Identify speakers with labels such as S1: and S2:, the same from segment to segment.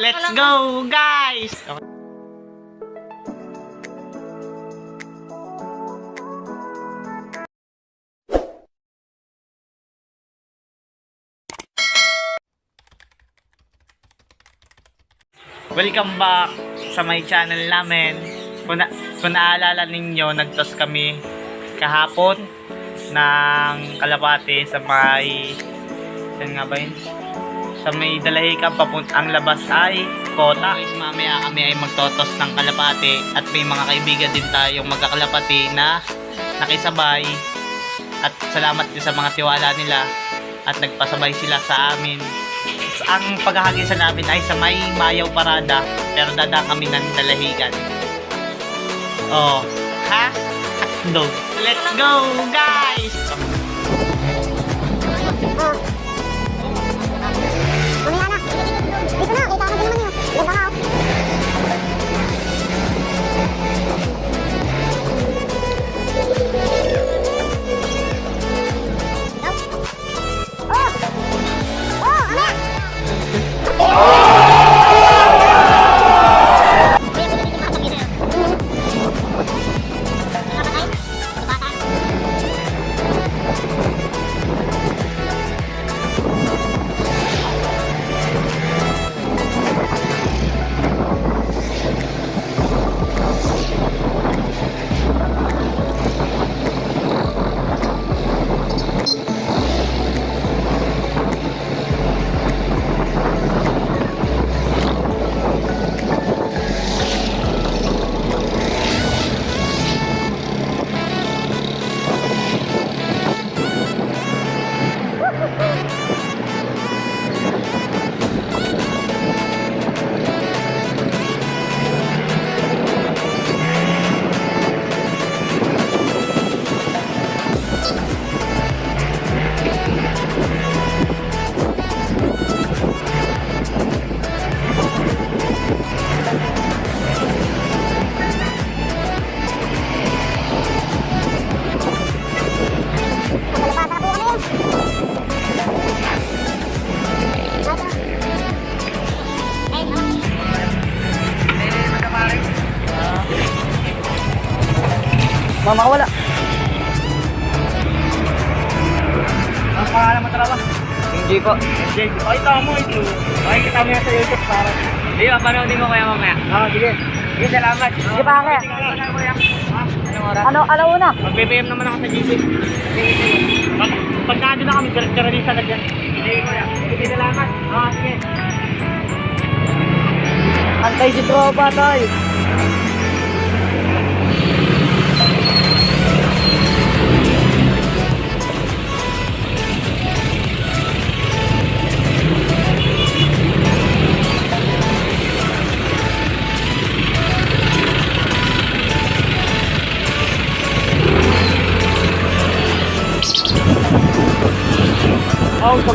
S1: Let's go, guys! Welcome back sa my channel namin. Kung, na, kung naalala ninyo, nagtos kami kahapon ng kalapate sa may saan nga ba yun? Sa may dalahican papunt ang labas ay kota. Guys, mamaya kami ay magtotos ng kalapate at may mga kaibigan din tayong magkakalapati na nakisabay at salamat din sa mga tiwala nila at nagpasabay sila sa amin. Ang paghahagisan namin ay sa may Mayaw Parada pero dada kami ng dalahigan. Oh, ha? Dog. Let's go, guys! Mama, wala. Ang pangalan mo talaga?
S2: Hindi po.
S1: Jake. Ay, tamo ito. Ay, kita mo yan sa YouTube para.
S2: Hindi, mapanoodin mo kaya mamaya.
S1: Ah, sige. Sige, salamat.
S3: Sige, pare.
S2: Anong oras?
S3: Ano, alaw na.
S1: Mag-BBM naman ako sa GC. Pag, pag nandun na kami, diretso na dyan. Sige, kuya. Sige, salamat. Ah, sige.
S3: Antay si tropa, toy.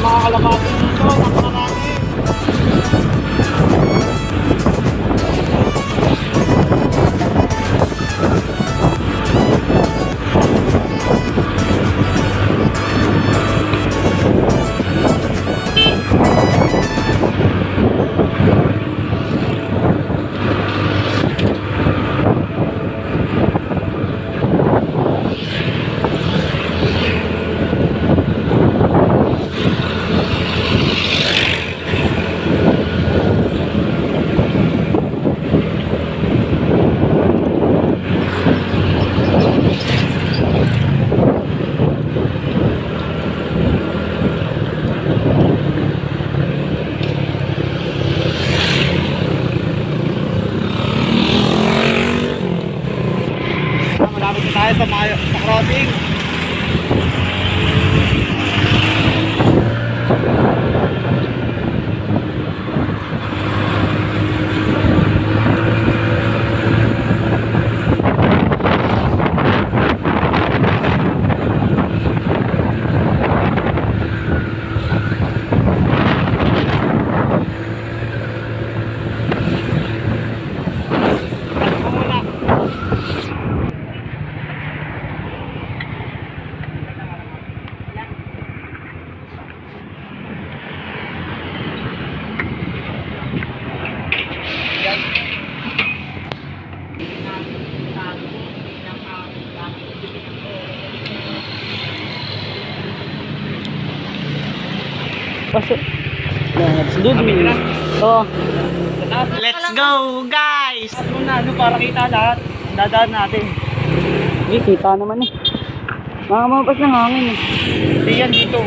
S1: Mga Mayo,
S2: Doon. Oo.
S1: Let's go, guys!
S2: Ano na, ano, para kita lahat. Dadaan natin. Hindi, kita naman eh. Makamapas ng hangin eh.
S1: Hindi yan dito.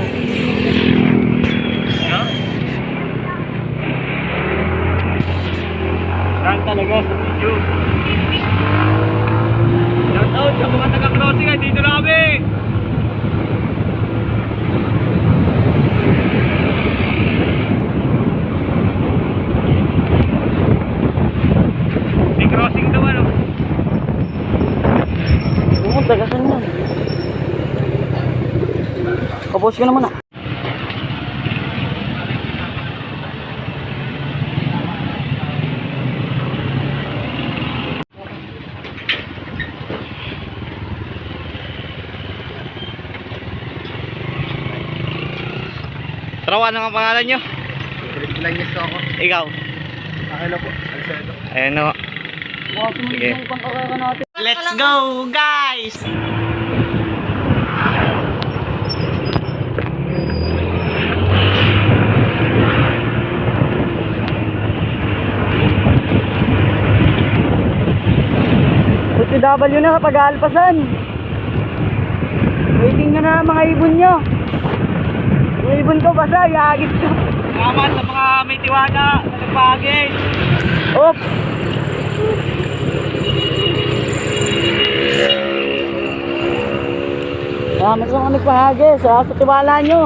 S1: Saan talaga sa video? Shout out sa mga taga-crossing ay dito na kami! May crossing daw ano?
S2: Oo, tagasan yan. Kapos ko naman ah.
S1: Trawa ano ang pangalan nyo?
S2: Ilang years ako.
S1: Ikaw?
S2: Akala po.
S1: Ayun o. Sige.
S2: natin.
S1: Let's go, guys!
S2: Puti W na kapag alpasan. Waiting nyo na mga ibon nyo. Yung ibon ko basa, iagis ko.
S1: Salamat sa mga may tiwala sa nagpahagis.
S2: Oops! Salamat sa mga nagpahagis, ha, sa tiwala nyo.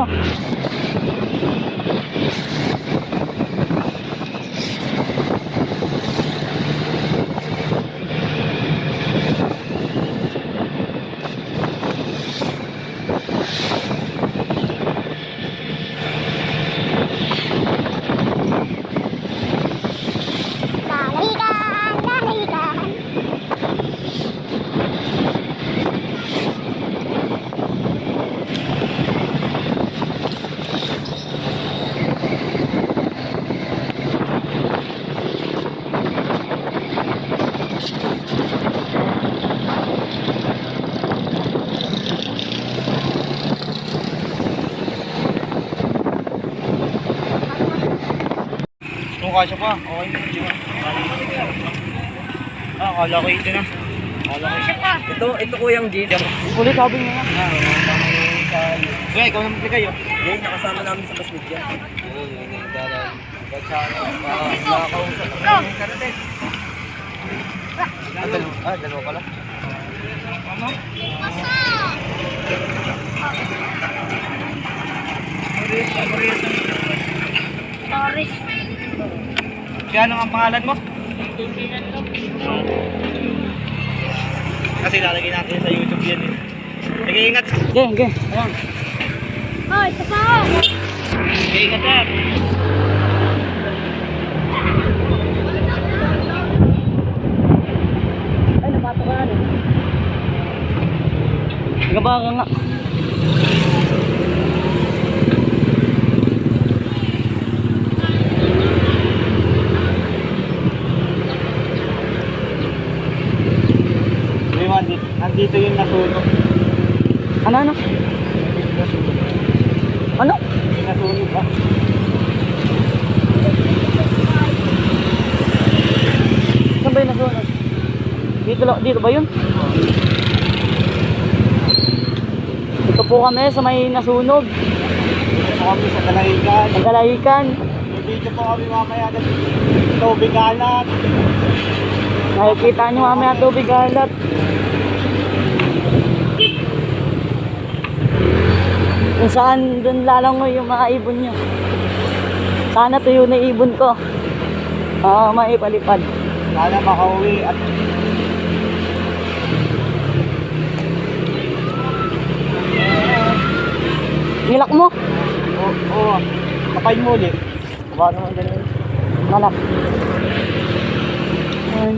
S1: Kung kasya pa, okay. Ah, akala ko ito na. Akala ko ito.
S2: Ito, ito kuyang G. Ulit sabi nyo na.
S1: Kaya, ikaw naman kayo.
S2: Yan, nakasama namin sa basket yan.
S1: Ah, dalawa pala.
S3: Sorry.
S1: Kaya ano ang pangalan mo? Kasi lalagay natin sa YouTube yan eh. Sige, ingat.
S2: Okay, okay. Ayan.
S3: Oh, ito pa.
S1: Sige, ingat sir.
S2: Ay, napatakaan eh. Gabaka nga.
S1: Nandito yung nasunog.
S2: Ano, ano? Ano?
S1: Nasunog ah.
S2: Saan ba yung nasunog? Dito, dito ba yun? Dito po kami sa may nasunog.
S1: Dito kami sa Dalahigan.
S2: Ang kalahikan.
S1: Video po kami mamaya ng tubig alat.
S2: Nakikita nyo mamaya tubig alat. Kung saan doon lalangoy yung mga ibon nyo. Sana tuyo na ibon ko. Oo, maipalipad.
S1: Sana makauwi at
S2: Nilak mo?
S1: Oo, oh, oh, kapain mo ulit. Baka naman ganun.
S2: Malak. Ayun.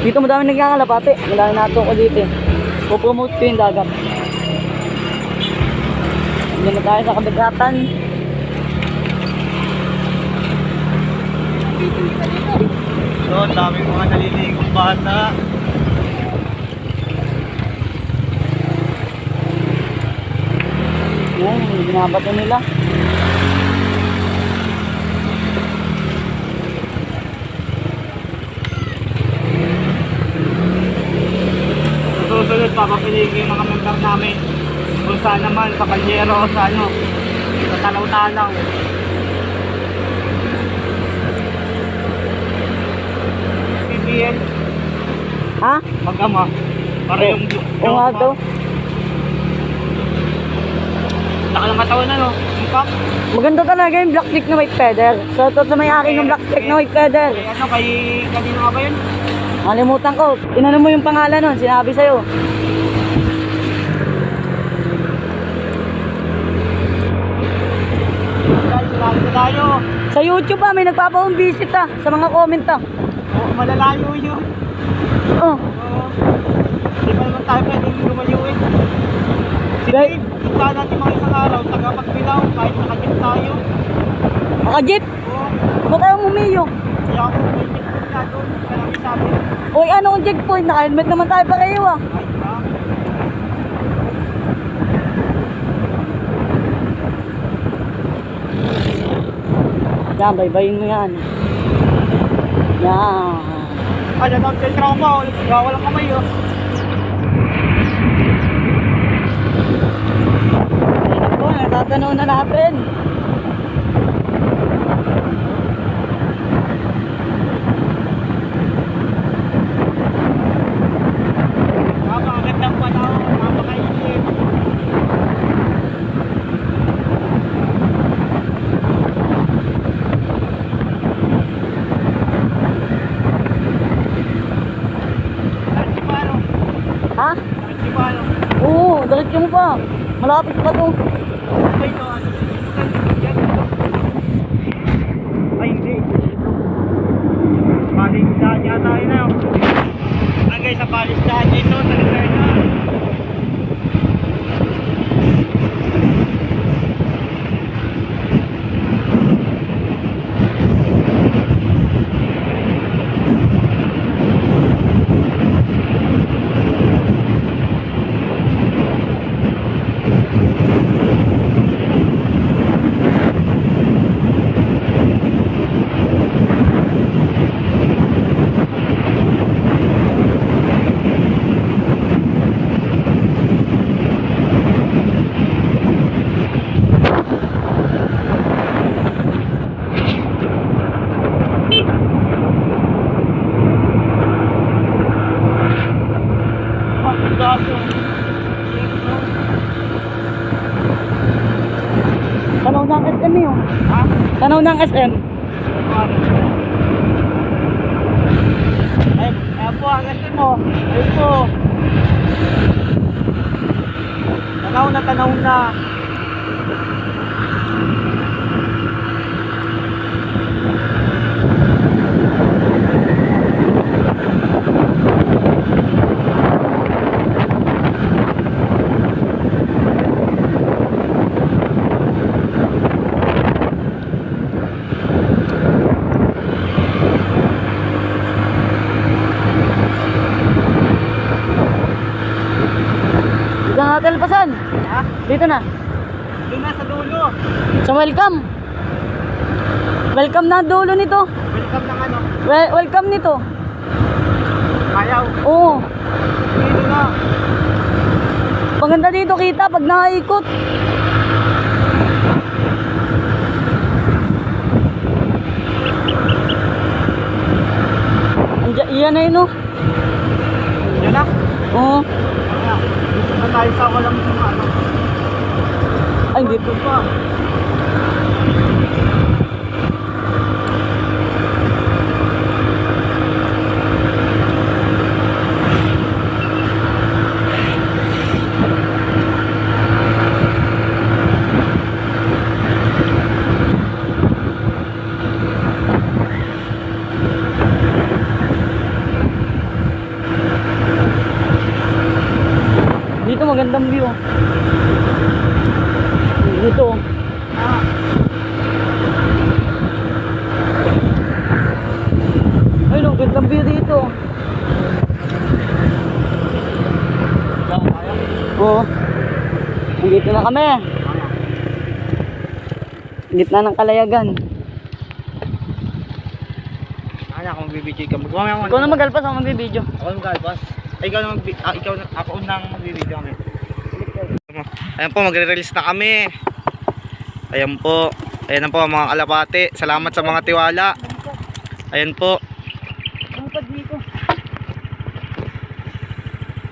S2: Dito madami nagkakalapate. Madami nato ko dito. Pupromote ko yung dagat. Hindi na tayo sa kabigatan.
S1: So, ang daming mga naliligong bata.
S2: Yan, binabato nila.
S1: Susunod, papapiligin yung mga mentor namin. Saan naman, sa Kalyero, sa ano, sa Talaw-Talaw. PBL,
S2: Ha?
S1: mag-ama. Para yung...
S2: Oo nga daw.
S1: Laka ng katawan ano, yung pop.
S2: Maganda talaga yung black chick na white feather. So, to sa may-ari ng black chick na white feather.
S1: Eh, ano, kay... Kanino nga ba yun?
S2: Kalimutan ko. Tinanong mo yung pangalan nun. Sinabi sa'yo.
S1: Dahil sinabi na tayo.
S2: Sa YouTube ah, may nagpapa-home visit ah. Sa mga comment ah.
S1: Oo, malalayo yun.
S2: Oh.
S1: Oo. Di ba naman tayo pwedeng lumayo eh. Si
S2: Dahil-
S1: kita natin mga isang araw, tagapagbilaw, kahit nakagit tayo.
S2: Makajit.
S1: Oo.
S2: Huwag kayong umiyo.
S1: Kaya ako may checkpoint na doon, kaya namin sabi,
S2: Uy, ano kung checkpoint? Naka-helmet naman tayo pareho ah.
S1: ay ba?
S2: Yan, baybayin mo yan. Yan.
S1: Ay, yan ang trauma, gawa lang kamay oh.
S2: Ako, natatanaw na natin.
S1: Napakagandang panahon, napakainit. Saan si Paro?
S2: Ha?
S1: Saan si Paro?
S2: Oo, diretso mo pa. Malapit pa to.
S1: Ay, hindi. Palisdahan yata yun na. Ah, guys, sa palisdahan dito, sa Luzerna. Ah, ang gaso.
S2: Tanaw ng SM yun.
S1: Ha?
S2: Tanaw ng SM.
S1: Ay, ayan po, ang gasin mo. Ayun po. Tanaw na, tanaw na.
S2: Dito na natin alpasan. Dito na.
S1: Doon na sa dulo.
S2: So welcome. Welcome na dulo nito.
S1: Welcome ng ano.
S2: Wel- welcome nito.
S1: Ayaw.
S2: Oo.
S1: Dito na.
S2: Maganda dito kita pag nakaikot. Iyan na yun oh.
S1: Yan na.
S2: Oo.
S1: Dito na tayo sa walang ano.
S2: Ay, hindi po.
S1: Dito
S2: magandang view. Dito.
S1: Ah,
S2: Ay, no, gandang view dito. Oo. Nandito na kami. Gitna ng kalayagan.
S1: Kaya kung bibigay ka, magawa mo
S2: Ikaw na mag-alpas ako magbibideo.
S1: Ako yung galbas. Ay, ikaw na mag ah, ikaw na, ako unang mag-video kami. Ayan po, magre-release na kami. Ayan po. Ayan po mga kalapate. Salamat sa mga tiwala. Ayan po.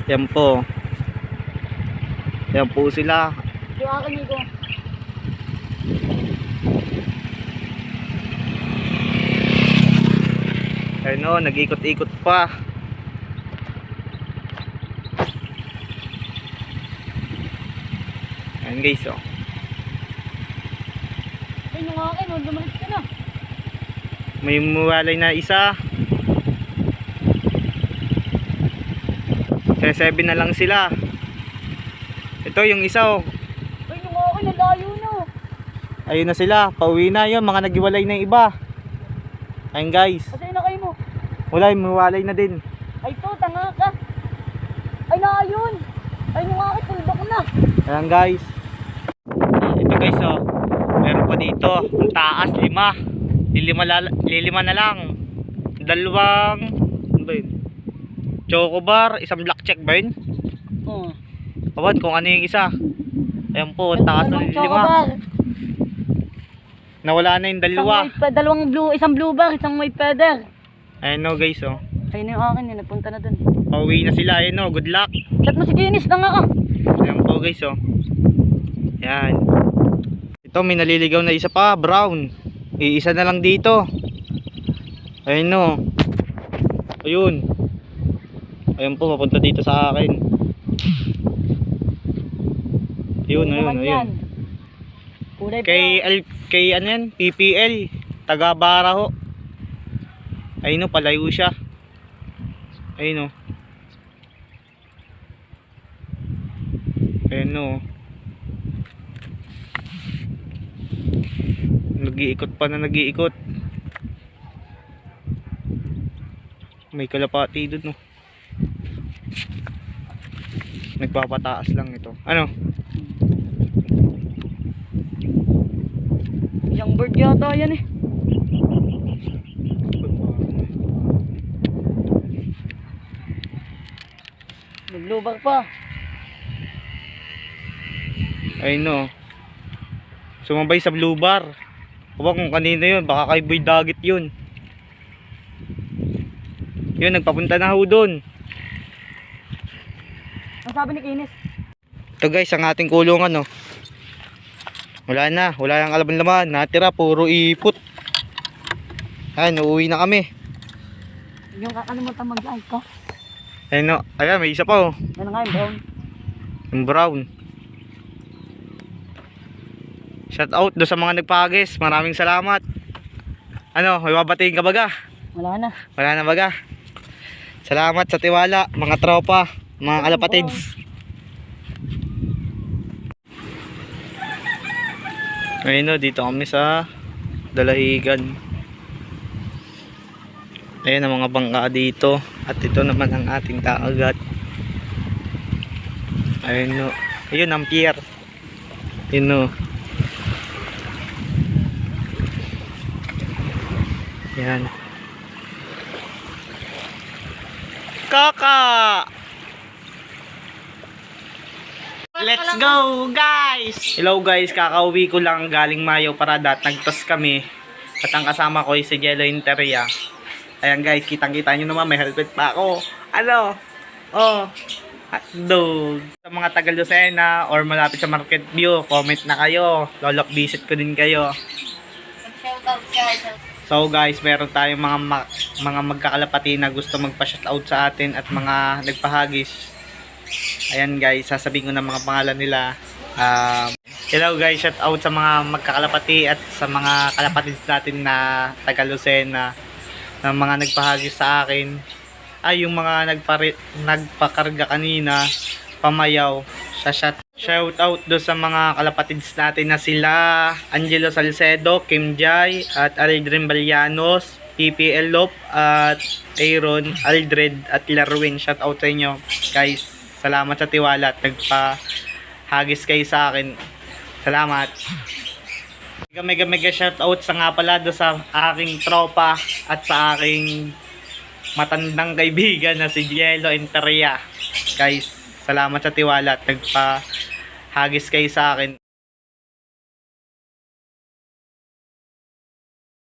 S1: Ayan po. Ayan po sila.
S2: Akin dito.
S1: Ayun o, nag-ikot-ikot pa. Ayan guys oh.
S2: Akin, oh, lumalit ka na.
S1: May muwalay na isa. Kaya 7 na lang sila. Ito yung isa oh.
S2: Ayun yung akin, ang layo na.
S1: Ayun na sila. Pauwi na yun. Mga nagiwalay na iba. Ayun guys.
S2: Kasi na kayo mo.
S1: Wala, muwalay na din.
S2: Ay to, tanga ka. Ay na ayun. Ayun yung akin, tuldok na.
S1: Ayan guys. Ah, ito guys oh. Meron pa dito. Ang taas, lima. Lilima, lala, lilima na lang. Dalawang, ano ba yun? Chocobar, isang black check ba yun?
S2: Oo.
S1: Awan kung ano yung isa. Ayan po, ang taas ng lima. Nawala na yung dalawa.
S2: Isang white, dalawang blue, isang blue bar, isang white feather.
S1: Ayan no guys oh.
S2: Ayun yung akin, yun, napunta na dun.
S1: Pauwi na sila. Ayan no, good luck.
S2: Chat mo si Kinis na nga ka.
S1: Ayan po guys oh. Ayan. Ito may naliligaw na isa pa, brown. Iisa na lang dito. Ayun no. Ayun. Ayun po, papunta dito sa akin. Ayun, ayun,
S2: Naman
S1: ayun.
S2: Kulay
S1: Kay. Al, kay ano yan, PPL. Taga Baraho. Ayun no, palayo siya. Ayun no. Ayun no. Nag-iikot pa na nag-iikot. May kalapati doon no. Nagpapataas lang ito. Ano?
S2: Young bird yata yan eh. Bar pa.
S1: Ayun no. Sumabay sa blue bar. Huwag kung kanino yun. Baka kay Boy Dagit yun. Yun, nagpapunta na ho doon.
S2: Ang sabi ni Kinis?
S1: Ito guys, ang ating kulungan no. Wala na. Wala nang alaman-laman. Natira, puro ipot. Ayan, uuwi na kami.
S2: Yung kakalimutan mag-like ko.
S1: Ayun no. Ayan, may isa pa oh.
S2: Ano nga yung brown?
S1: Yung brown. Shout out do sa mga nagpagis. Maraming salamat. Ano, may babatiin ka baga?
S2: Wala na.
S1: Wala na baga. Salamat sa tiwala, mga tropa, mga kalapatids. Ngayon no, dito kami sa Dalahigan. Ayan ang mga bangka dito. At ito naman ang ating dagat. Ayun no. Ayun ang pier. Yun no. Yan. Kaka! Let's go guys! Hello guys, kakauwi ko lang galing Mayo Parada at nagtos kami. At ang kasama ko ay si Jello Interia. Ayan guys, kitang-kita nyo naman may helmet pa ako. Ano? Oh, hotdog. Sa mga taga Lucena or malapit sa Market View, comment na kayo. Lolok visit ko din kayo. So guys, meron tayong mga ma- mga magkakalapati na gusto magpa-shoutout sa atin at mga nagpahagis. Ayan guys, sasabihin ko na mga pangalan nila. Um, hello guys, shout out sa mga magkakalapati at sa mga kalapatids natin na taga Lucena na mga nagpahagis sa akin. Ay, yung mga nagpari- nagpakarga kanina, pamayaw, sa shout, shout out do sa mga kalapatids natin na sila Angelo Salcedo, Kim Jai, at Aldrin Balianos, PPL Lop, at Aaron, Aldred, at Larwin. Shout out sa inyo, guys. Salamat sa tiwala at nagpa-hagis kayo sa akin. Salamat. Mega mega mega shout out sa nga pala do sa aking tropa at sa aking matandang kaibigan na si Gielo Interia. Guys, salamat sa tiwala at nagpa hagis kayo sa akin.